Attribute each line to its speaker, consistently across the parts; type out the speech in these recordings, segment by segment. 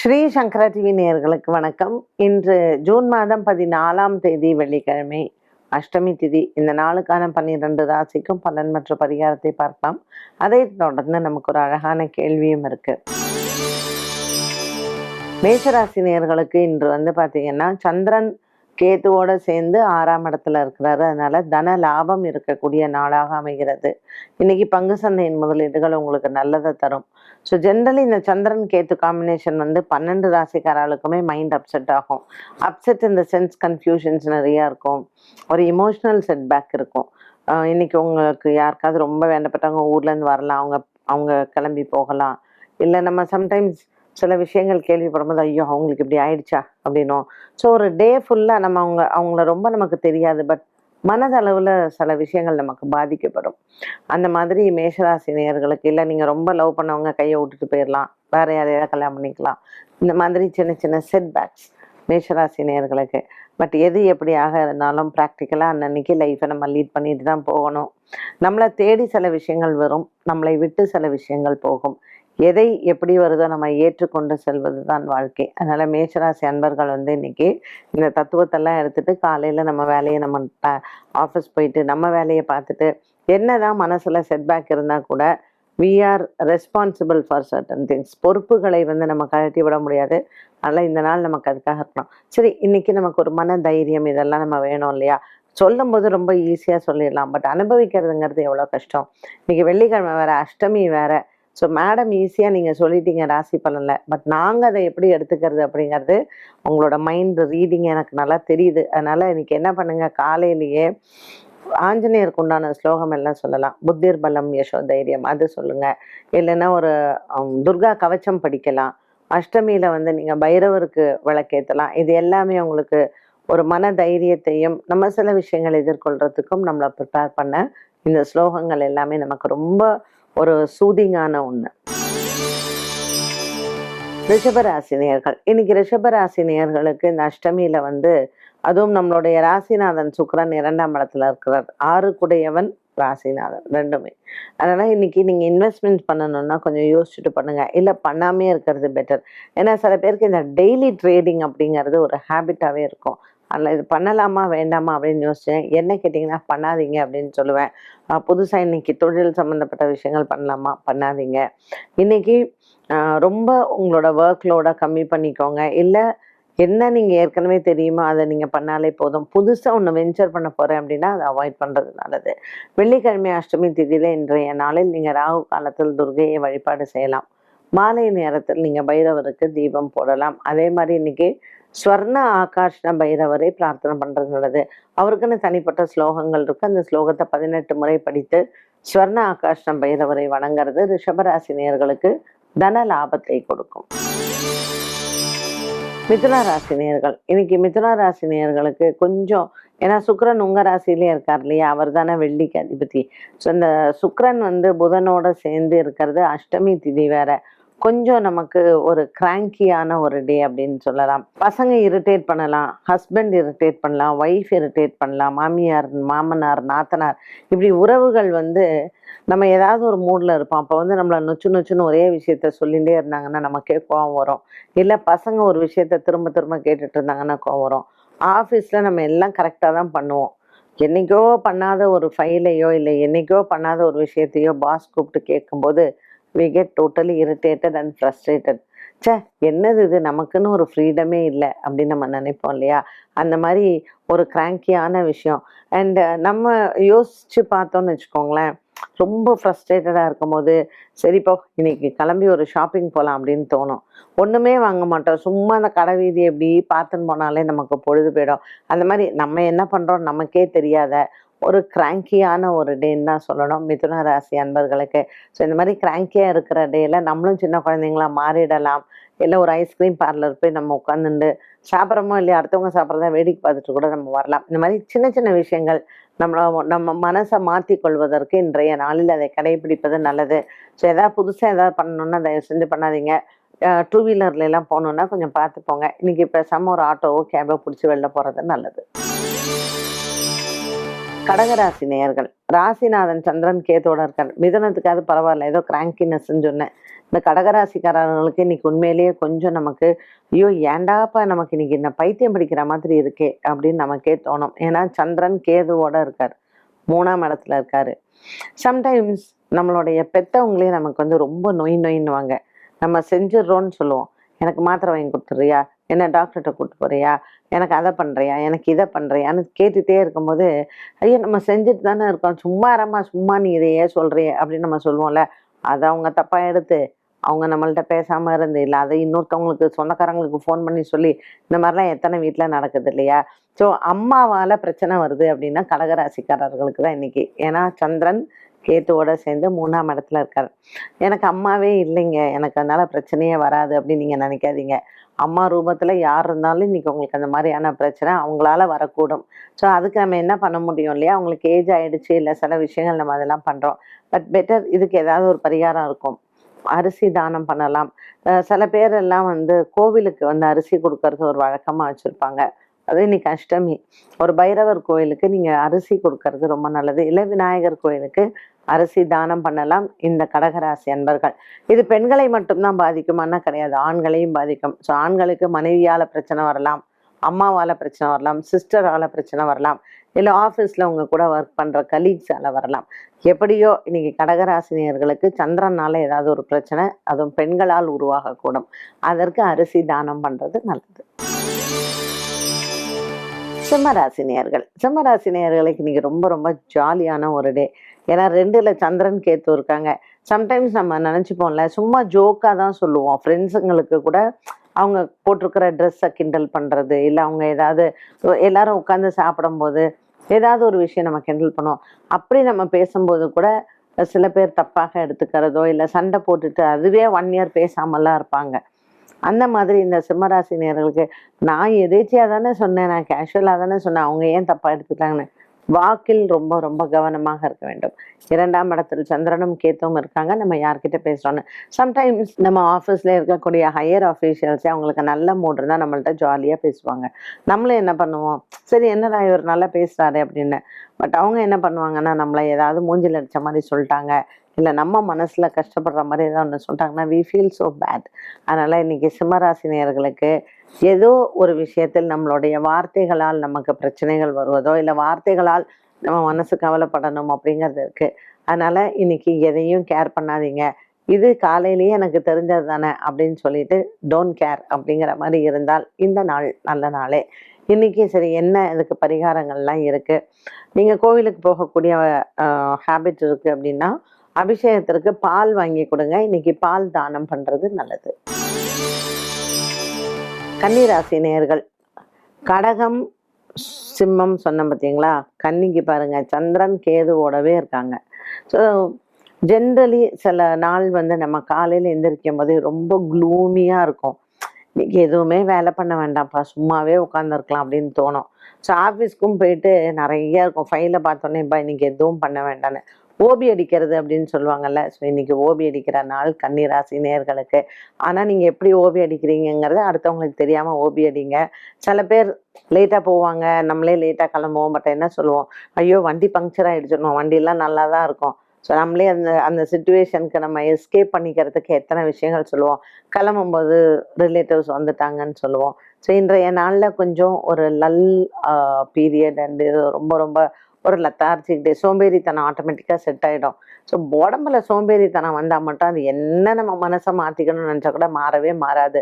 Speaker 1: ஸ்ரீ சங்கரா TV நேயர்களுக்கு வணக்கம். இன்று ஜூன் மாதம் பதினாலாம் தேதி வெள்ளிக்கிழமை அஷ்டமி திதி. இந்த நாளுக்கான பன்னிரண்டு ராசிக்கும் பலன் மற்றும் பரிகாரத்தை பார்க்கலாம். அதை தொடர்ந்து நமக்கு ஒரு அழகான கேள்வியும் இருக்கு. மேஷராசி நேயர்களுக்கு இன்று வந்து பார்த்தீங்கன்னா சந்திரன் கேதுவோட சேர்ந்து ஆறாம் இடத்துல இருக்கிறாரு. அதனால தன லாபம் இருக்கக்கூடிய நாளாக அமைகிறது. இன்னைக்கு பங்கு சந்தையின் முதலீடுகள் உங்களுக்கு நல்லதை தரும். ஸோ ஜென்ரலி இந்த சந்திரன் கேத்து காம்பினேஷன் வந்து பன்னெண்டு ராசிக்காரர்களுக்குமே மைண்ட் அப்செட் ஆகும். அப்செட் இந்த சென்ஸ் கன்ஃபியூஷன்ஸ் நிறையா இருக்கும். ஒரு இமோஷனல் செட்பேக் இருக்கும். இன்னைக்கு உங்களுக்கு யாருக்காவது ரொம்ப வேண்டப்பட்டவங்க ஊர்லேருந்து வரலாம். அவங்க அவங்க கிளம்பி போகலாம். இல்லை நம்ம சம்டைம்ஸ் சில விஷயங்கள் கேள்விப்படும்போது ஐயோ அவங்களுக்கு இப்படி ஆயிடுச்சா? அப்படின்னும் ஸோ ஒரு டே ஃபுல்லாக நம்ம அவங்க அவங்கள ரொம்ப நமக்கு தெரியாது பட் மனதளவில் சில விஷயங்கள் நமக்கு பாதிக்கப்படும். அந்த மாதிரி மேஷராசி நேயர்களுக்கு இல்லை நீங்கள் ரொம்ப லவ் பண்ணவங்க கையை விட்டுட்டு போயிடலாம் வேற யாரையாவது கல்யாணம் பண்ணிக்கலாம். இந்த மாதிரி சின்ன சின்ன செட்பேக்ஸ் மேஷராசி நேயர்களுக்கு. பட் எது எப்படியாக இருந்தாலும் ப்ராக்டிக்கலாக அன்னன்னைக்கு லைஃப்பை நம்ம லீட் பண்ணிட்டு தான் போகணும். நம்மளை தேடி சில விஷயங்கள் வரும். நம்மளை விட்டு சில விஷயங்கள் போகும். எதை எப்படி வருதோ நம்ம ஏற்றுக்கொண்டு செல்வது தான் வாழ்க்கை. அதனால மேஷராசி அன்பர்கள் வந்து இன்னைக்கு இந்த தத்துவத்தெல்லாம் எடுத்துட்டு காலையில நம்ம வேலையை நம்ம ஆஃபீஸ் போயிட்டு நம்ம வேலையை பார்த்துட்டு என்னதான் மனசுல செட்பேக் இருந்தா கூட we are responsible for certain things பொறுப்புகளை வந்து நம்ம கழட்டி விட முடியாது. அதனால் இந்த நாள் நமக்கு அதுக்காக இருக்கணும். சரி இன்னைக்கு நமக்கு ஒரு மன தைரியம் இதெல்லாம் நம்ம வேணும் இல்லையா? சொல்லும் போது ரொம்ப ஈஸியாக சொல்லிடலாம். பட் அனுபவிக்கிறதுங்கிறது எவ்வளோ கஷ்டம். இன்னைக்கு வெள்ளிக்கிழமை வேற அஷ்டமி வேற. ஸோ மேடம் ஈஸியாக நீங்கள் சொல்லிட்டீங்க ராசி பலனில். பட் நாங்கள் அதை எப்படி எடுத்துக்கிறது அப்படிங்கிறது உங்களோட மைண்ட் ரீடிங் எனக்கு நல்லா தெரியுது. அதனால் இன்னைக்கு என்ன பண்ணுங்கள் காலையிலேயே ஆஞ்சநேயருக்கு உண்டான ஸ்லோகம் எல்லாம் சொல்லலாம். புத்திர் பலம் யசோ தைரியம் அது சொல்லுங்கள் இல்லைன்னா ஒரு துர்கா கவச்சம் படிக்கலாம். அஷ்டமியில் வந்து நீங்கள் பைரவருக்கு விளக்கேற்றலாம் இது எல்லாமே உங்களுக்கு ஒரு மன தைரியத்தையும் நம்ம சில விஷயங்களை எதிர்கொள்கிறதுக்கும் நம்மளை ப்ரிப்பேர் பண்ண இந்த ஸ்லோகங்கள் எல்லாமே நமக்கு ரொம்ப ஒரு சூதிங்கான ஒன்று ரிஷபராசி நேர்கள் இன்னைக்கு ரிஷபராசி நேர்களுக்கு இந்த அஷ்டமியில வந்து அதுவும் நம்மளுடைய ராசிநாதன் சுக்கரன் இரண்டாம் இடத்துல இருக்கிறார். ஆறு குடையவன் ராசிநாதன் ரெண்டுமே. அதனால இன்னைக்கு நீங்க இன்வெஸ்ட்மெண்ட் பண்ணணும்னா கொஞ்சம் யோசிச்சுட்டு பண்ணுங்க. இல்ல பண்ணாமே இருக்கிறது பெட்டர் ஏன்னா சில பேருக்கு இந்த டெய்லி ட்ரேடிங் அப்படிங்கிறது ஒரு ஹேபிட்டாவே இருக்கும். அதில் இது பண்ணலாமா வேண்டாமா அப்படின்னு யோசிச்சேன். என்ன கேட்டிங்கன்னா பண்ணாதீங்க அப்படின்னு சொல்லுவேன். புதுசாக இன்னைக்கு தொழில் சம்மந்தப்பட்ட விஷயங்கள் பண்ணலாமா? பண்ணாதீங்க. இன்னைக்கு ரொம்ப உங்களோட ஒர்க்லோட கம்மி பண்ணிக்கோங்க. இல்லை என்ன நீங்கள் ஏற்கனவே தெரியுமோ அதை நீங்கள் பண்ணாலே போதும். புதுசாக ஒன்று வெஞ்சர் பண்ண போகிறேன் அப்படின்னா அதை அவாய்ட் பண்ணுறது நல்லது. வெள்ளிக்கிழமை அஷ்டமி திதியில் இன்றைய நாளில் நீங்கள் ராகு காலத்தில் துர்கையை வழிபாடு செய்யலாம். மாலை நேரத்தில் நீங்கள் பைரவருக்கு தீபம் போடலாம். அதே மாதிரி இன்னைக்கு ஸ்வர்ண ஆகாஷ்ண பைரவரை பிரார்த்தனை பண்ணுறது நல்லது. அவருக்குன்னு தனிப்பட்ட ஸ்லோகங்கள் இருக்கு. அந்த ஸ்லோகத்தை பதினெட்டு முறை படித்து ஸ்வர்ண ஆகாஷ்ண பைரவரை வணங்குறது ரிஷபராசி நேர்களுக்கு தன லாபத்தை கொடுக்கும். மிதுன ராசி நேர்கள் இன்னைக்கு மிதுன ராசி நேர்களுக்கு கொஞ்சம் ஏன்னா சுக்கரன் உங்க ராசியிலே இருக்கார் இல்லையா? அவர் தானே வெள்ளிக்கு அதிபதி. ஸோ இந்த சுக்கரன் வந்து புதனோட சேர்ந்து இருக்கிறது அஷ்டமி திதி வேற. கொஞ்சம் நமக்கு ஒரு கிராங்கியான ஒரு டே அப்படின்னு சொல்லலாம். பசங்க இரிட்டேட் பண்ணலாம். ஹஸ்பண்ட் இரிட்டேட் பண்ணலாம். ஒய்ஃப் இரிட்டேட் பண்ணலாம். மாமியார் மாமனார் நாத்தனார் இப்படி உறவுகள் வந்து நம்ம ஏதாவது ஒரு மூடில் இருப்போம். அப்போ வந்து நம்மளை நொச்சு நொச்சுன்னு ஒரே விஷயத்த சொல்லிகிட்டே இருந்தாங்கன்னா நமக்கே கோவம் வரும். இல்லை பசங்க ஒரு விஷயத்த திரும்ப திரும்ப கேட்டுட்டு இருந்தாங்கன்னா கோவம் வரும். ஆஃபீஸில் நம்ம எல்லாம் கரெக்டாக தான் பண்ணுவோம். என்னைக்கோ பண்ணாத ஒரு ஃபைலையோ இல்லை என்னைக்கோ பண்ணாத ஒரு விஷயத்தையோ பாஸ் கூப்பிட்டு கேட்கும்போது we get totally irritated and frustrated ச்சே என்னது இது? நமக்குன்னு ஒரு ஃப்ரீடமே இல்லை அப்படின்னு நம்ம நினைப்போம் இல்லையா? அந்த மாதிரி ஒரு கிராங்கியான விஷயம். அண்ட் நம்ம யோசித்து பார்த்தோம்னு வச்சுக்கோங்களேன் ரொம்ப ஃப்ரஸ்ட்ரேட்டடாக இருக்கும்போது சரிப்போ இன்னைக்கு கிளம்பி ஒரு ஷாப்பிங் போகலாம் அப்படின்னு தோணும். ஒன்றுமே வாங்க மாட்டோம். சும்மா அந்த கடை வீதி எப்படி பார்த்துன்னு போனாலே நமக்கு பொழுது போயிடும். அந்த மாதிரி நம்ம என்ன பண்ணுறோம் நமக்கே தெரியாத ஒரு கிராங்கியான ஒரு டேன்னு தான் சொல்லணும். மிதுன ராசி அன்பர்களுக்கு. ஸோ இந்த மாதிரி கிராங்கியாக இருக்கிற டேயில் நம்மளும் சின்ன குழந்தைங்களா மாறிடலாம். இல்லை ஒரு ஐஸ்கிரீம் பார்லர் போய் நம்ம உட்காந்துண்டு சாப்பிட்றோமோ இல்லையா அடுத்தவங்க சாப்பிட்றத வேடிக்கை பார்த்துட்டு கூட நம்ம வரலாம். இந்த மாதிரி சின்ன சின்ன விஷயங்கள் நம்ம நம்ம மனசை மாற்றி கொள்வதற்கு இன்றைய நாளில் அதை கடைபிடிப்பது நல்லது. ஸோ எதாவது புதுசாக எதாவது பண்ணணுன்னா தயவு செஞ்சு பண்ணாதீங்க. டூ வீலர்ல எல்லாம் போகணுன்னா கொஞ்சம் பார்த்து போங்க. இன்னைக்கு பேசாமல் ஒரு ஆட்டோவோ கேபோ பிடிச்சி வெளில போகிறது நல்லது. கடகராசி நேயர்கள் ராசிநாதன் சந்திரன் கேத்தோட இருக்கார். மிதனத்துக்காவது பரவாயில்ல. ஏதோ கிராங்கினஸ்ன்னு சொன்னேன். இந்த கடகராசிக்காரர்களுக்கு இன்னைக்கு உண்மையிலேயே கொஞ்சம் நமக்கு ஐயோ ஏண்டாப்பா நமக்கு இன்னைக்கு இந்த பைத்தியம் பிடிக்கிற மாதிரி இருக்கே அப்படின்னு நமக்கே தோணும். ஏன்னா சந்திரன் கேதுவோட இருக்கார். மூணாம் இடத்துல இருக்காரு. சம்டைம்ஸ் நம்மளுடைய பெத்தவங்களே நமக்கு வந்து ரொம்ப நொய் நொயின்னுவாங்க. நம்ம செஞ்சிடுறோம்னு சொல்லுவோம். எனக்கு மாத்திரை வாங்கி கொடுத்துறியா என்ன டாக்டர்கிட்ட கூட்டு போறியா? எனக்கு அதை பண்ணுறியா எனக்கு இதை பண்ணுறியான்னு கேட்டுகிட்டே இருக்கும்போது ஐயோ நம்ம செஞ்சுட்டு தானே இருக்கோம். சும்மா இரம்மா சும்மா நீ இதையே சொல்கிறியே அப்படின்னு நம்ம சொல்லுவோம்ல. அதை அவங்க தப்பாக எடுத்து அவங்க நம்மள்ட்ட பேசாமல் இருந்து இல்லை அதை இன்னொருத்தவங்களுக்கு சொந்தக்காரங்களுக்கு ஃபோன் பண்ணி சொல்லி இந்த மாதிரிலாம் எத்தனை வீட்டில் நடக்குது இல்லையா? ஸோ அம்மாவால் பிரச்சனை வருது அப்படின்னா கடகராசிக்காரர்களுக்கு தான் இன்றைக்கி ஏன்னா சந்திரன் கேத்துவோட சேர்ந்து மூணாம் இடத்துல இருக்கார். எனக்கு அம்மாவே இல்லைங்க. எனக்கு அதனால் பிரச்சனையே வராது அப்படின்னு நீங்கள் நினைக்காதீங்க. அம்மா ரூபத்தில் யார் இருந்தாலும் இன்னைக்கு உங்களுக்கு அந்த மாதிரியான பிரச்சனை அவங்களால வரக்கூடும். ஸோ அதுக்கு நம்ம என்ன பண்ண முடியும் இல்லையா? அவங்களுக்கு ஏஜ் ஆகிடுச்சு இல்லை சில விஷயங்கள் நம்ம அதெல்லாம் பண்ணுறோம் பட் பெட்டர் இதுக்கு ஏதாவது ஒரு பரிகாரம் இருக்கும். அரிசி தானம் பண்ணலாம். சில பேர் எல்லாம் வந்து கோவிலுக்கு வந்து அரிசி கொடுக்கறது ஒரு வழக்கமாக வச்சுருப்பாங்க. அது இன்னைக்கு அஷ்டமி. ஒரு பைரவர் கோயிலுக்கு நீங்கள் அரிசி கொடுக்கறது ரொம்ப நல்லது. இல்லை விநாயகர் கோயிலுக்கு அரிசி தானம் பண்ணலாம். இந்த கடகராசி அன்பர்கள். இது பெண்களை மட்டும்தான் பாதிக்குமானா கிடையாது. ஆண்களையும் பாதிக்கும். ஸோ ஆண்களுக்கு மனைவியால் பிரச்சனை வரலாம். அம்மாவால் பிரச்சனை வரலாம். சிஸ்டரால் பிரச்சனை வரலாம். இல்லை ஆஃபீஸில் உங்க கூட ஒர்க் பண்ணுற கலீக்ஸால வரலாம். எப்படியோ இன்னைக்கு கடகராசினியர்களுக்கு சந்திரனால ஏதாவது ஒரு பிரச்சனை அதுவும் பெண்களால் உருவாகக்கூடும். அதற்கு அரிசி தானம் பண்ணுறது நல்லது. சிம்மராசினியர்கள். சிம்மராசினியர்களுக்கு இன்னைக்கு ரொம்ப ரொம்ப ஜாலியான ஒரு டே ஏன்னா ரெண்டுல சந்திரன் கேத்து இருக்காங்க. சம்டைம்ஸ் நம்ம நினச்சிப்போம்ல சும்மா ஜோக்காக தான் சொல்லுவோம். ஃப்ரெண்ட்ஸுங்களுக்கு கூட அவங்க போட்டிருக்கிற ட்ரெஸ்ஸை கிண்டல் பண்ணுறது இல்லை அவங்க ஏதாவது எல்லாரும் உட்காந்து சாப்பிடும்போது ஏதாவது ஒரு விஷயம் நம்ம கிண்டல் பண்ணுவோம். அப்படி நம்ம பேசும்போது கூட சில பேர் தப்பாக எடுத்துக்கிறதோ இல்லை சண்டை போட்டுட்டு அதுவே ஒன் இயர் பேசாமலாம் இருப்பாங்க. அந்த மாதிரி இந்த சிம்மராசி நேர்களுக்கு நான் எதேச்சியாக தானே சொன்னேன் நான் கேஷுவலாக தானே சொன்னேன் அவங்க ஏன் தப்பாக எடுத்துக்கிட்டாங்கன்னு வாக்கில் ரொம்ப ரொம்ப கவனமாக இருக்க வேண்டும். இரண்டாம் இடத்தில் சந்திரனும் கேத்துவும் இருக்காங்க. நம்ம யார்கிட்ட பேசுறோம்னு? சம்டைம்ஸ் நம்ம ஆஃபீஸில் இருக்கக்கூடிய ஹையர் ஆஃபீஷியல்ஸே அவங்களுக்கு நல்ல மூட் இருந்தால் நம்மள்ட்ட ஜாலியாக பேசுவாங்க. நம்மளும் என்ன பண்ணுவோம்? சரி என்னடா இவர் நல்லா பேசுறாரு அப்படின்னு. பட் அவங்க என்ன பண்ணுவாங்கன்னா நம்மளை ஏதாவது மூஞ்சில் அடித்த மாதிரி சொல்லிட்டாங்க. இல்லை நம்ம மனசில் கஷ்டப்படுற மாதிரி ஏதாவது ஒன்று சொல்லிட்டாங்கன்னா வி ஃபீல் ஸோ பேட் அதனால் இன்றைக்கி சிம்மராசினியர்களுக்கு ஏதோ ஒரு விஷயத்தில் நம்மளுடைய வார்த்தைகளால் நமக்கு பிரச்சனைகள் வருவதோ இல்லை வார்த்தைகளால் நம்ம மனசு கவலைப்படணும் அப்படிங்கிறது இருக்குது அதனால் இன்னைக்கு எதையும் கேர் பண்ணாதீங்க. இது காலையிலேயே எனக்கு தெரிஞ்சது தானே அப்படின்னு சொல்லிட்டு டோன்ட் கேர் அப்படிங்கிற மாதிரி இருந்தால் இந்த நாள் நல்ல நாளே. இன்றைக்கி சரி என்ன இதுக்கு பரிகாரங்கள்லாம் இருக்குது நீங்கள் கோவிலுக்கு போகக்கூடிய ஹேபிட் இருக்குது அப்படின்னா அபிஷேகத்திற்கு பால் வாங்கி கொடுங்க. இன்னைக்கு பால் தானம் பண்றது நல்லது. கன்னிராசி நேர்கள் கடகம் சிம்மம் சொன்னோம் பார்த்தீங்களா கன்னிக்கு பாருங்க சந்திரன் கேதுவோடவே இருக்காங்க. ஸோ ஜென்ரலி சில நாள் வந்து நம்ம காலையில் எந்திரிக்கும் போதே ரொம்ப க்ளூமியாக இருக்கும். இன்னைக்கு எதுவுமே வேலை பண்ண வேண்டாம்ப்பா சும்மாவே உட்காந்துருக்கலாம் அப்படின்னு தோணும். ஸோ ஆஃபீஸ்க்கும் போயிட்டு நிறைய இருக்கும். ஃபைலை பார்த்தோன்னே இப்போ இன்னைக்கு எதுவும் பண்ண வேண்டாம்னு. ஓபி அடிக்கிறது அப்படின்னு சொல்லுவாங்கல்ல. ஸோ இன்னைக்கு ஓபி அடிக்கிற நாள் கன்னிராசி நேர்களுக்கு. ஆனால் நீங்கள் எப்படி ஓபி அடிக்கிறீங்கிறத அடுத்தவங்களுக்கு தெரியாமல் ஓபி அடிங்க. சில பேர் லேட்டாக போவாங்க. நம்மளே லேட்டாக கிளம்புவோம். பட் என்ன சொல்லுவோம்? ஐயோ வண்டி பங்க்சர் ஆகிடுச்சிடணும் வண்டியெல்லாம் நல்லா தான் இருக்கும். ஸோ நம்மளே அந்த அந்த சுச்சுவேஷனுக்கு நம்ம எஸ்கேப் பண்ணிக்கிறதுக்கு எத்தனை விஷயங்கள் சொல்லுவோம்? கிளம்பும்போது ரிலேட்டிவ்ஸ் வந்துட்டாங்கன்னு சொல்லுவோம். ஸோ இன்றைய நாளில் கொஞ்சம் ஒரு லல் பீரியட் அண்டு ரொம்ப ரொம்ப ஒரு லத்தார்ஜிக் டே சோம்பேறித்தனம் ஆட்டோமேட்டிக்காக செட் ஆகிடும் ஸோ உடம்புல சோம்பேறித்தனம் வந்தால் மட்டும் அது என்ன நம்ம மனசை மாற்றிக்கணும்னு நினச்சா கூட மாறவே மாறாது.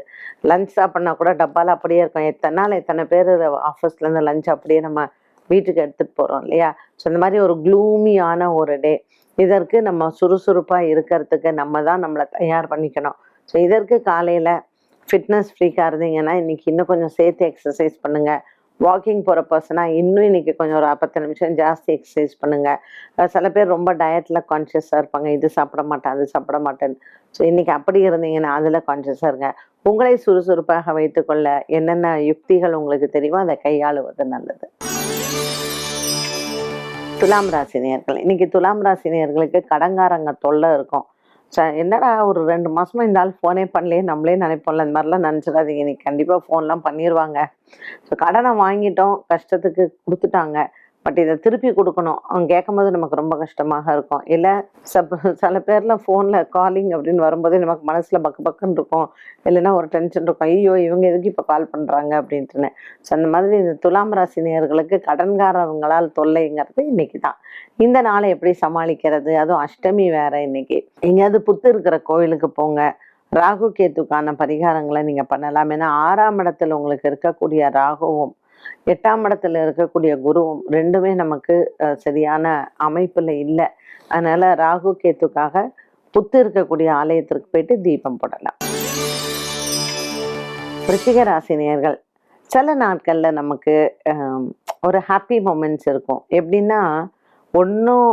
Speaker 1: லஞ்ச் சாப்பிட்னா கூட டப்பாவில் அப்படியே இருக்கும். எத்தனை நாள் எத்தனை பேர் ஆஃபீஸ்லேருந்து லஞ்ச் அப்படியே நம்ம வீட்டுக்கு எடுத்துகிட்டு போகிறோம் இல்லையா? ஸோ இந்த மாதிரி ஒரு க்ளூமியான ஒரு டே இதற்கு நம்ம சுறுசுறுப்பாக இருக்கிறதுக்கு நம்ம தான் நம்மளை தயார் பண்ணிக்கணும். ஸோ இதற்கு காலையில் ஃபிட்னஸ் ஃப்ரீக்காக இருந்தீங்கன்னா இன்னைக்கு இன்னும் கொஞ்சம் சேர்த்து எக்ஸசைஸ் பண்ணுங்கள் வாக்கிங் போகிற பர்சனாக இன்னும் இன்றைக்கி கொஞ்சம் ஒரு பத்து நிமிஷம் ஜாஸ்தி எக்ஸசைஸ் பண்ணுங்கள் சில பேர் ரொம்ப டயட்டில் கான்ஷியஸாக இருப்பாங்க. இது சாப்பிட மாட்டேன் அது சாப்பிட மாட்டேன் ஸோ இன்றைக்கி அப்படி இருந்தீங்கன்னா அதில் கான்ஷியஸாக இருங்க. உங்களை சுறுசுறுப்பாக வைத்துக்கொள்ள என்னென்ன யுக்திகள் உங்களுக்கு தெரியுமோ அதை கையாளுவது நல்லது. துலாம் ராசி இன்றைக்கி இன்னைக்கு துலாம் ராசினியர்களுக்கு கடங்காரங்க தொல்லை இருக்கும். என்னடா ஒரு ரெண்டு மாசமா இந்த ஆள் ஃபோனே பண்ணலையே நம்மளே நினைப்போம்ல இந்த மாதிரிலாம் நினச்சிடாதீங்க. இன்னைக்கு கண்டிப்பாக ஃபோன்லாம் பண்ணிடுவாங்க ஸோ கடனை வாங்கிட்டோம் கஷ்டத்துக்கு கொடுத்துட்டாங்க. பட் இதை திருப்பி கொடுக்கணும். அவங்க கேட்கும்போது நமக்கு ரொம்ப கஷ்டமாக இருக்கும். இல்லை சப் சில பேர்லாம் ஃபோனில் காலிங் அப்படின்னு வரும்போதே நமக்கு மனசில் பக்கு பக்குன்னு இருக்கும். இல்லைன்னா ஒரு டென்ஷன் இருக்கும். ஐயோ இவங்க எதுக்கு இப்போ கால் பண்ணுறாங்க அப்படின்ட்டுன்னு. ஸோ அந்த மாதிரி இந்த துலாம் ராசி நேர்களுக்கு கடன்காரவங்களால் தொல்லைங்கிறது இன்னைக்கு தான் இந்த நாளை எப்படி சமாளிக்கிறது? அதுவும் அஷ்டமி வேற இன்னைக்கு. எங்கேயாவது புத்து இருக்கிற கோயிலுக்கு போங்க. ராகு கேத்துக்கான பரிகாரங்களை நீங்கள் பண்ணலாம். ஏன்னா ஆறாம் இடத்துல உங்களுக்கு இருக்கக்கூடிய ராகுவும் எட்டாம் இடத்துல இருக்கக்கூடிய குருவும் ரெண்டுமே நமக்கு சரியான அமைப்புல இல்லை. அதனால ராகு கேத்துக்காக புத்து இருக்கக்கூடிய ஆலயத்திற்கு போயிட்டு தீபம் போடலாம். விருச்சிக ராசினியர்கள் சில நாட்கள்ல நமக்கு ஒரு ஹாப்பி மூமெண்ட்ஸ் இருக்கும். எப்படின்னா ஒன்றும்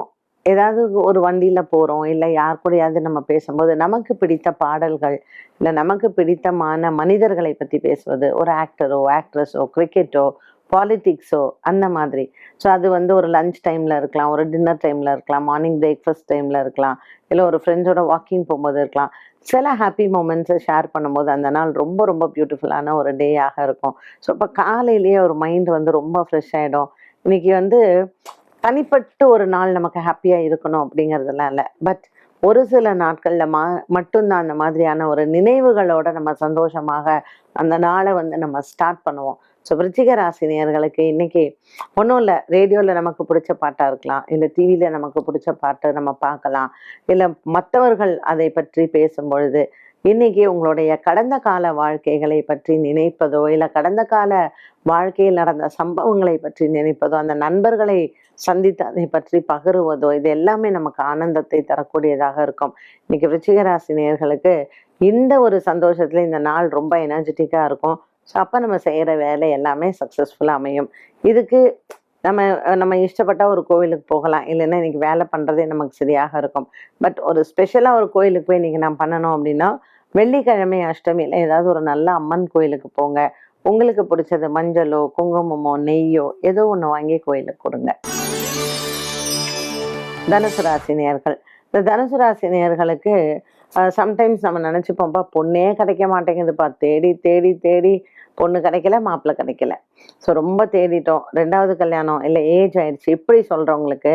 Speaker 1: ஏதாவது ஒரு வண்டியில் போகிறோம் இல்லை யார் கூடயாவது நம்ம பேசும்போது நமக்கு பிடித்த பாடல்கள் இல்லை நமக்கு பிடித்தமான மனிதர்களை பற்றி பேசுவது ஒரு ஆக்டரோ ஆக்ட்ரஸோ கிரிக்கெட்டோ பாலிட்டிக்ஸோ அந்த மாதிரி. ஸோ அது வந்து ஒரு லஞ்ச் டைமில் இருக்கலாம் ஒரு டின்னர் டைமில் இருக்கலாம் மார்னிங் பிரேக்ஃபாஸ்ட் டைமில் இருக்கலாம் இல்லை ஒரு ஃப்ரெண்ட்ஸோட வாக்கிங் போகும்போது இருக்கலாம். சில ஹாப்பி மூமெண்ட்ஸை ஷேர் பண்ணும்போது அந்த நாள் ரொம்ப ரொம்ப பியூட்டிஃபுல்லான ஒரு டேயாக இருக்கும். ஸோ இப்போ காலையிலேயே ஒரு மைண்ட் வந்து ரொம்ப ஃப்ரெஷ் ஆகிடும் இன்னைக்கு வந்து தனிப்பட்டு ஒரு நாள் நமக்கு ஹாப்பியாக இருக்கணும் அப்படிங்கிறதெல்லாம் இல்லை. பட் ஒரு சில நாட்களில் மா மட்டும்தான் அந்த மாதிரியான ஒரு நினைவுகளோட நம்ம சந்தோஷமாக அந்த நாளை வந்து நம்ம ஸ்டார்ட் பண்ணுவோம். ஸோ விருச்சிக ராசினியர்களுக்கு இன்னைக்கு ஒன்றும் இல்லை. ரேடியோவில் நமக்கு பிடிச்ச பாட்டாக இருக்கலாம். இல்லை டிவியில் நமக்கு பிடிச்ச பாட்டை நம்ம பார்க்கலாம். இல்லை மற்றவர்கள் அதை பற்றி பேசும் பொழுது இன்னைக்கு உங்களுடைய கடந்த கால வாழ்க்கைகளை பற்றி நினைப்பதோ இல்லை கடந்த கால வாழ்க்கையில் நடந்த சம்பவங்களை பற்றி நினைப்பதோ அந்த நண்பர்களை சந்தித்து அதை பற்றி பகிருவதோ இது எல்லாமே நமக்கு ஆனந்தத்தை தரக்கூடியதாக இருக்கும். இன்னைக்கு விருச்சிகராசி நேர்களுக்கு இந்த ஒரு சந்தோஷத்துல இந்த நாள் ரொம்ப எனர்ஜெட்டிக்காக இருக்கும். ஸோ அப்போ நம்ம செய்கிற வேலை எல்லாமே சக்ஸஸ்ஃபுல்லாக அமையும். இதுக்கு நம்ம நம்ம இஷ்டப்பட்ட ஒரு கோவிலுக்கு போகலாம். இல்லைன்னா இன்னைக்கு வேலை பண்ணுறதே நமக்கு சரியாக இருக்கும். பட் ஒரு ஸ்பெஷலாக ஒரு கோயிலுக்கு போய் இன்னைக்கு நான் பண்ணணும் அப்படின்னா வெள்ளிக்கிழமை அஷ்டமியில் ஏதாவது ஒரு நல்ல அம்மன் கோயிலுக்கு போங்க. உங்களுக்கு பிடிச்சது மஞ்சளோ குங்குமமோ நெய்யோ ஏதோ ஒன்று வாங்கி கோயிலுக்கு கொடுங்க. தனுசு ராசி நேர்கள் இந்த தனுசு ராசி நேர்களுக்கு சம்டைம்ஸ் நம்ம நினச்சிப்போம்ப்பா பொண்ணே கிடைக்க மாட்டேங்குதுப்பா. தேடி தேடி தேடி பொண்ணு கிடைக்கல மாப்பிள்ளை கிடைக்கல. ஸோ ரொம்ப தேடிட்டோம். ரெண்டாவது கல்யாணம் இல்லை ஏஜ் ஆயிடுச்சு. இப்படி சொல்கிறவங்களுக்கு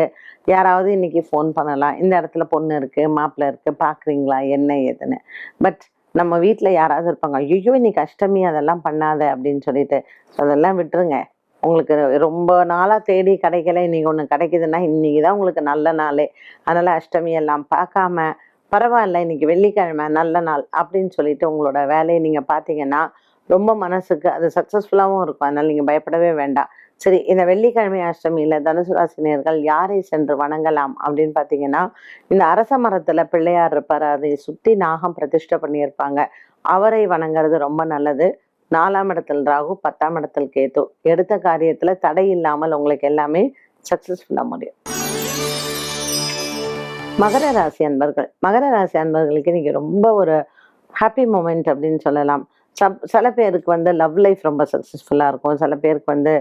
Speaker 1: யாராவது இன்னைக்கு ஃபோன் பண்ணலாம். இந்த இடத்துல பொண்ணு இருக்குது மாப்பிள்ளை இருக்குது பார்க்குறீங்களா? என்ன ஏதுன்னு. பட் நம்ம வீட்டில் யாராவது இருப்பாங்க ஐயோ இன்னைக்கு அஷ்டமி அதெல்லாம் பண்ணாத அப்படின்னு சொல்லிட்டு. ஸோ அதெல்லாம் விட்டுருங்க. உங்களுக்கு ரொம்ப நாளாக தேடி கிடைக்கல இன்னைக்கு ஒன்று கிடைக்குதுன்னா இன்னைக்கு தான் உங்களுக்கு நல்ல நாளே. அதனால் அஷ்டமி எல்லாம் பார்க்காம பரவாயில்ல இன்னைக்கு வெள்ளிக்கிழமை நல்ல நாள் அப்படின்னு சொல்லிட்டு உங்களோட வேலையை நீங்கள் பார்த்தீங்கன்னா ரொம்ப மனசுக்கு அது சக்ஸஸ்ஃபுல்லாகவும் இருக்கும். அதனால் நீங்கள் பயப்படவே வேண்டாம். சரி இந்த வெள்ளிக்கிழமை அஷ்டமியில் தனுசு ராசினியர்கள் யாரை சென்று வணங்கலாம் அப்படின்னு பார்த்தீங்கன்னா இந்த அரச மரத்தில் பிள்ளையார் இருப்பார். அதை சுற்றி நாகம் பிரதிஷ்டை பண்ணியிருப்பாங்க. அவரை வணங்குறது ரொம்ப நல்லது. நாலாம் இடத்தில் ராகு பத்தாம் இடத்தில் கேத்து எடுத்த காரியத்தில் தடை இல்லாமல் உங்களுக்கு எல்லாமே சக்ஸஸ்ஃபுல்லாக முடியும். மகர ராசி அன்பர்கள். மகர ராசி அன்பர்களுக்கு இன்னைக்கு ரொம்ப ஒரு ஹாப்பி மூமெண்ட் அப்படின்னு சொல்லலாம். சப் சில பேருக்கு வந்து லவ் லைஃப் ரொம்ப சக்ஸஸ்ஃபுல்லாக இருக்கும். சில பேருக்கு வந்து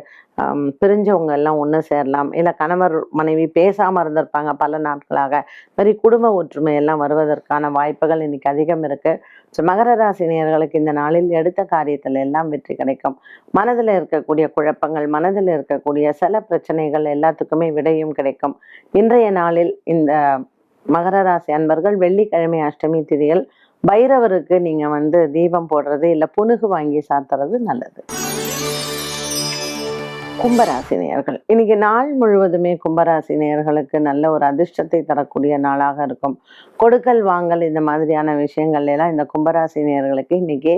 Speaker 1: பிரிஞ்சவங்க எல்லாம் ஒன்று சேரலாம். இல்லை கணவர் மனைவி பேசாமல் இருந்திருப்பாங்க பல நாட்களாக. மாதிரி குடும்ப ஒற்றுமை எல்லாம் வருவதற்கான வாய்ப்புகள் இன்னைக்கு அதிகம் இருக்கு. ஸோ மகர ராசினியர்களுக்கு இந்த நாளில் எடுத்த காரியத்தில் எல்லாம் வெற்றி கிடைக்கும். மனதில் இருக்கக்கூடிய குழப்பங்கள் மனதில் இருக்கக்கூடிய சில பிரச்சனைகள் எல்லாத்துக்குமே விடையும் கிடைக்கும். இன்றைய நாளில் இந்த மகர ராசி அன்பர்கள் வெள்ளிக்கிழமை அஷ்டமி திதியில் பைரவருக்கு நீங்க வந்து தீபம் போடுறது இல்ல புனுகு வாங்கி சாத்துறது நல்லது. கும்பராசி நேயர்கள் இன்னைக்கு நாள் முழுவதுமே கும்பராசி நேயர்களுக்கு நல்ல ஒரு அதிர்ஷ்டத்தை தரக்கூடிய நாளாக இருக்கும். கொடுக்கல் வாங்கல் இந்த மாதிரியான விஷயங்கள்ல எல்லாம் இந்த கும்பராசி நேயர்களுக்கு இன்னைக்கு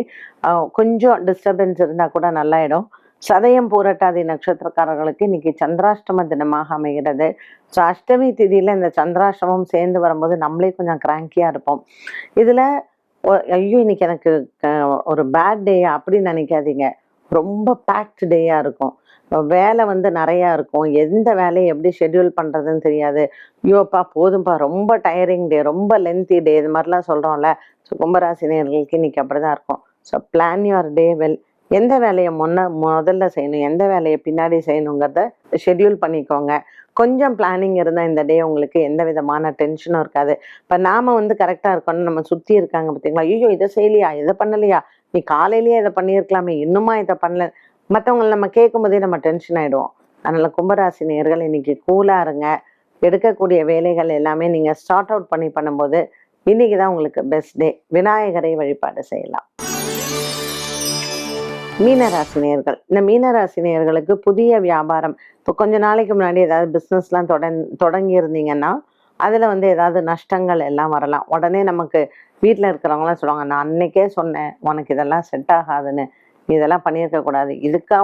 Speaker 1: கொஞ்சம் டிஸ்டர்பன்ஸ் இருந்தா கூட நல்லாயிடும். சதயம் பூரட்டாதி நட்சத்திரக்காரர்களுக்கு இன்னைக்கு சந்திராஷ்டம தினமாக அமைகிறது. ஸோ அஷ்டமி திதியில இந்த சந்திராஷ்டமம் சேர்ந்து வரும்போது நம்மளே கொஞ்சம் கிராங்கியா இருப்போம். இதுல ஐயோ இன்னைக்கு எனக்கு க- ஒரு பேட் டே அப்படின்னு நினைக்காதீங்க. ரொம்ப பேக்டு டேயாக இருக்கும். வேலை வந்து நிறையா இருக்கும். எந்த வேலையை எப்படி ஷெட்யூல் பண்ணுறதுன்னு தெரியாது. ஐயோப்பா போதும்பா ரொம்ப டயரிங் டே ரொம்ப லென்த்தி டே இது மாதிரிலாம் சொல்கிறோம்ல ஸோ கும்பராசினியர்களுக்கு இன்னைக்கு அப்படி தான் இருக்கும். So plan your day well எந்த வேலையை முன்ன முதல்ல செய்யணும் எந்த வேலையை பின்னாடி செய்யணுங்கிறத ஷெட்யூல் பண்ணிக்கோங்க. கொஞ்சம் பிளானிங் இருந்தால் இந்த டே உங்களுக்கு எந்த விதமான டென்ஷனும் இருக்காது. இப்போ நாம வந்து கரெக்டாக இருக்கணும் நம்ம சுற்றி இருக்காங்க பார்த்தீங்களா ஐயோ இதை செய்யலையா? இதை பண்ணலையா? நீ காலையிலேயே இதை பண்ணியிருக்கலாமே. இன்னுமா இதை பண்ணல. மற்றவங்களை நம்ம கேட்கும் போதே நம்ம டென்ஷன் ஆயிடுவோம். அதனால கும்பராசி நேர்கள் இன்னைக்கு கூலா இருங்க. எடுக்கக்கூடிய வேலைகள் எல்லாமே நீங்க ஸ்டார்ட் அவுட் பண்ணி பண்ணும்போது இன்னைக்கு தான் உங்களுக்கு பெஸ்ட் டே விநாயகரை வழிபாடு செய்யலாம். மீனராசினியர்கள். இந்த மீனராசினியர்களுக்கு புதிய வியாபாரம். இப்போ கொஞ்ச நாளைக்கு முன்னாடி ஏதாவது பிஸ்னஸ்லாம் தொடங் தொடங்கியிருந்தீங்கன்னா அதில் வந்து ஏதாவது நஷ்டங்கள் எல்லாம் வரலாம். உடனே நமக்கு வீட்டில் இருக்கிறவங்களாம் சொல்லுவாங்க நான் அன்னைக்கே சொன்னேன் உனக்கு இதெல்லாம் செட் ஆகாதுன்னு. நீ இதெல்லாம் பண்ணியிருக்க கூடாது.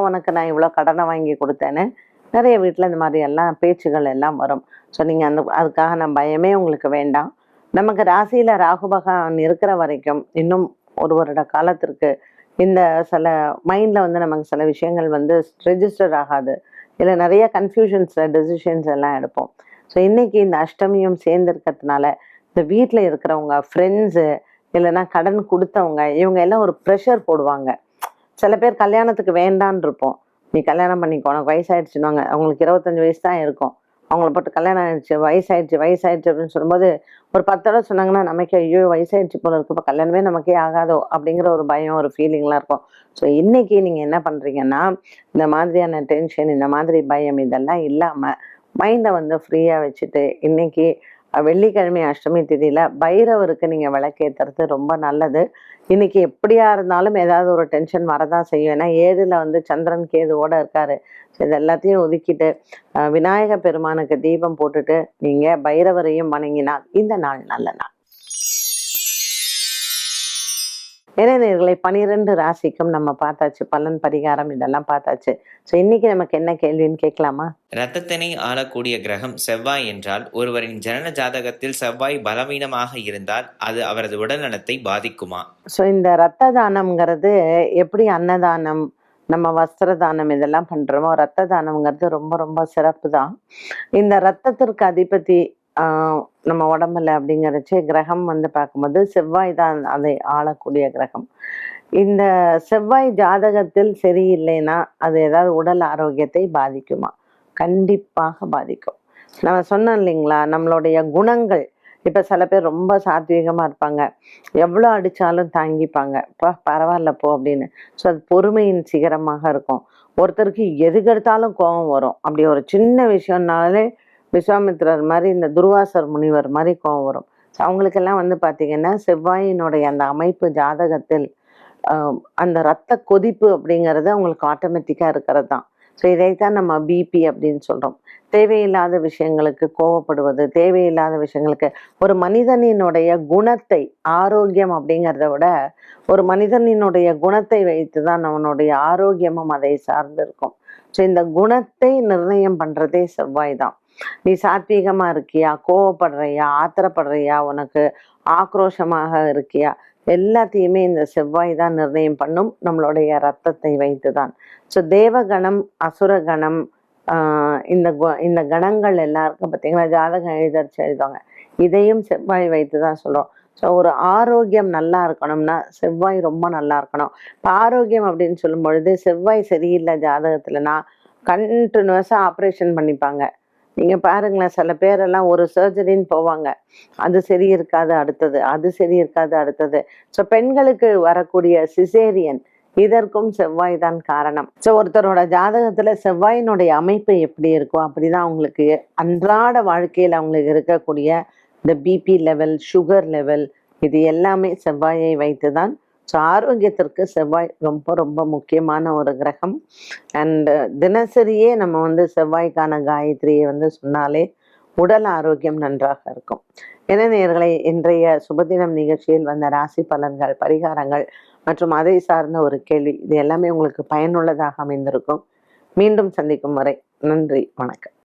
Speaker 1: உனக்கு நான் இவ்வளோ கடனை வாங்கி கொடுத்தேன்னு. நிறைய வீட்டில் இந்த மாதிரி எல்லாம் பேச்சுகள் எல்லாம் வரும். ஸோ நீங்கள் அந்த அதுக்காக நான் பயமே உங்களுக்கு வேண்டாம். நமக்கு ராசியில் ராகு பகவான் இருக்கிற வரைக்கும் இன்னும் ஒரு வருட காலத்திற்கு இந்த சில மைண்டில் வந்து நமக்கு சில விஷயங்கள் வந்து ரெஜிஸ்டர் ஆகாது. இல்லை நிறைய கன்ஃபியூஷன்ஸில் டெசிஷன்ஸ் எல்லாம் எடுப்போம். ஸோ இன்றைக்கி இந்த அஷ்டமியும் சேர்ந்துருக்கிறதுனால இந்த வீட்டில் இருக்கிறவங்க ஃப்ரெண்ட்ஸு இல்லைன்னா கடன் கொடுத்தவங்க இவங்க எல்லாம் ஒரு ப்ரெஷர் போடுவாங்க. சில பேர் கல்யாணத்துக்கு வேண்டான் இருப்போம். நீ கல்யாணம் பண்ணிக்கோ உனக்கு வயசாகிடுச்சுன்னு அவங்களுக்கு இருபத்தஞ்சி வயசு தான் இருக்கும். அவங்கள போட்டு கல்யாணம் ஆயிடுச்சு வயசாயிடுச்சு வயசாயிடுச்சு அப்படின்னு சொல்லும்போது ஒரு பத்து தடவை சொன்னாங்கன்னா நமக்கு ஐயோ வயசாயிடுச்சு போல இருக்கு. இப்போ கல்யாணமே நமக்கே ஆகாதோ அப்படிங்கிற ஒரு பயம் ஒரு ஃபீலிங்லாம் இருக்கும். ஸோ இன்னைக்கு நீங்கள் என்ன பண்ணுறீங்கன்னா இந்த மாதிரியான டென்ஷன் இந்த மாதிரி பயம் இதெல்லாம் இல்லாமல் மைண்டை வந்து ஃப்ரீயாக வச்சுட்டு இன்னைக்கு வெள்ளிக்கிழமை அஷ்டமி திதியில் பைரவருக்கு நீங்கள் விளக்கேற்றுறது ரொம்ப நல்லது. இன்னைக்கு எப்படியா இருந்தாலும் ஏதாவது ஒரு டென்ஷன் வரதான் செய்யும். ஏன்னா ஏழில் வந்து சந்திரன் கேதுவோடு இருக்காரு. ஸோ இது எல்லாத்தையும் ஒதுக்கிட்டு விநாயக பெருமானுக்கு தீபம் போட்டுட்டு நீங்கள் பைரவரையும் வணங்கினால் இந்த நாள் நல்ல நாள். இளைஞர்களை பனிரெண்டு ராசிக்கும் நம்ம பார்த்தாச்சு பலன் பரிகாரம் இதெல்லாம் பார்த்தாச்சு. ஸோ இன்னைக்கு நமக்கு என்ன கேள்வின்னு கேட்கலாமா?
Speaker 2: இரத்தத்தினை ஆளக்கூடிய கிரகம் செவ்வாய் என்றால் ஒருவரின் ஜனன ஜாதகத்தில் செவ்வாய் பலவீனமாக இருந்தால் அது அவரது உடல்நலத்தை பாதிக்குமா?
Speaker 1: ஸோ இந்த ரத்த தானம்ங்கிறது எப்படி அன்னதானம் நம்ம வஸ்திர தானம் இதெல்லாம் பண்றோமோ ரத்த தானம்ங்கிறது ரொம்ப ரொம்ப சிறப்பு தான் இந்த ரத்தத்திற்கு அதிபதி நம்ம உடம்புல அப்படிங்கிறச்சு கிரகம் வந்து பார்க்கும்போது செவ்வாய் தான் அதை ஆளக்கூடிய கிரகம். இந்த செவ்வாய் ஜாதகத்தில் சரியில்லைன்னா அது ஏதாவது உடல் ஆரோக்கியத்தை பாதிக்குமா? கண்டிப்பாக பாதிக்கும். நம்ம சொன்னோம் இல்லைங்களா நம்மளுடைய குணங்கள் இப்போ சில பேர் ரொம்ப சாத்வீகமாக இருப்பாங்க. எவ்வளோ அடித்தாலும் தாங்கிப்பாங்க. இப்போ பரவாயில்ல போ அப்படின்னு. ஸோ அது பொறுமையின் சிகரமாக இருக்கும். ஒருத்தருக்கு எதுக்கெடுத்தாலும் கோபம் வரும். அப்படி ஒரு சின்ன விஷயம்னாலே விஸ்வாமித்திரர் மாதிரி இந்த துர்வாசர் முனிவர் மாதிரி கோவம் வரும். ஸோ அவங்களுக்கெல்லாம் வந்து பார்த்தீங்கன்னா செவ்வாயினுடைய அந்த அமைப்பு ஜாதகத்தில் அந்த ரத்த கொதிப்பு அப்படிங்கிறது அவங்களுக்கு ஆட்டோமேட்டிக்காக இருக்கிறது தான். ஸோ இதைத்தான் நம்ம பிபி அப்படின்னு சொல்கிறோம் தேவையில்லாத விஷயங்களுக்கு கோவப்படுவது தேவையில்லாத விஷயங்களுக்கு ஒரு மனிதனினுடைய குணத்தை ஆரோக்கியம் அப்படிங்கிறத விட ஒரு மனிதனினுடைய குணத்தை வைத்து தான் நம்மளுடைய ஆரோக்கியமும் அதை சார்ந்து இருக்கும். ஸோ இந்த குணத்தை நிர்ணயம் பண்ணுறதே செவ்வாய் தான். நீ சாத்வீகமா இருக்கியா? கோவப்படுறியா? ஆத்திரப்படுறியா? உனக்கு ஆக்ரோஷமாக இருக்கியா? எல்லாத்தையுமே இந்த செவ்வாய் தான் நிர்ணயம் பண்ணும். நம்மளுடைய ரத்தத்தை வைத்து தான் ஸோ தேவகணம் அசுரகணம் ஆஹ் இந்த கு- இந்த கணங்கள் எல்லாருக்கும் பார்த்தீங்கன்னா ஜாதகம் எழுதரிச்சு எழுதுவாங்க. இதையும் செவ்வாய் வைத்து தான் சொல்றோம். ஸோ ஒரு ஆரோக்கியம் நல்லா இருக்கணும்னா செவ்வாய் ரொம்ப நல்லா இருக்கணும். இப்போ ஆரோக்கியம் அப்படின்னு சொல்லும் பொழுது செவ்வாய் சரியில்லை ஜாதகத்துலனா கண்டினியூஸாக ஆப்ரேஷன் பண்ணிப்பாங்க. நீங்கள் பாருங்களேன் சில பேரெல்லாம் ஒரு சர்ஜரின்னு போவாங்க. அது சரி இருக்காது அடுத்தது அது சரி இருக்காது அடுத்தது. ஸோ பெண்களுக்கு வரக்கூடிய சிசேரியன் இதற்கும் செவ்வாய் தான் காரணம். ஸோ ஒருத்தரோட ஜாதகத்துல செவ்வாயினுடைய அமைப்பு எப்படி இருக்கோ அப்படிதான் அவங்களுக்கு அன்றாட வாழ்க்கையில் அவங்களுக்கு இருக்கக்கூடிய இந்த பிபி லெவல் சுகர் லெவல் இது எல்லாமே செவ்வாயை வைத்து தான் ஸோ ஆரோக்கியத்திற்கு செவ்வாய் ரொம்ப ரொம்ப முக்கியமான ஒரு கிரகம். அண்ட் தினசரியே நம்ம வந்து செவ்வாய்க்கான காயத்ரியை வந்து சொன்னாலே உடல் ஆரோக்கியம் நன்றாக இருக்கும். என நேர்களை இன்றைய சுபதினம் நிகழ்ச்சியில் வந்த ராசி பலன்கள் பரிகாரங்கள் மற்றும் அதை சார்ந்த ஒரு கேள்வி இது எல்லாமே உங்களுக்கு பயனுள்ளதாக அமைந்திருக்கும். மீண்டும் சந்திக்கும் வரை நன்றி வணக்கம்.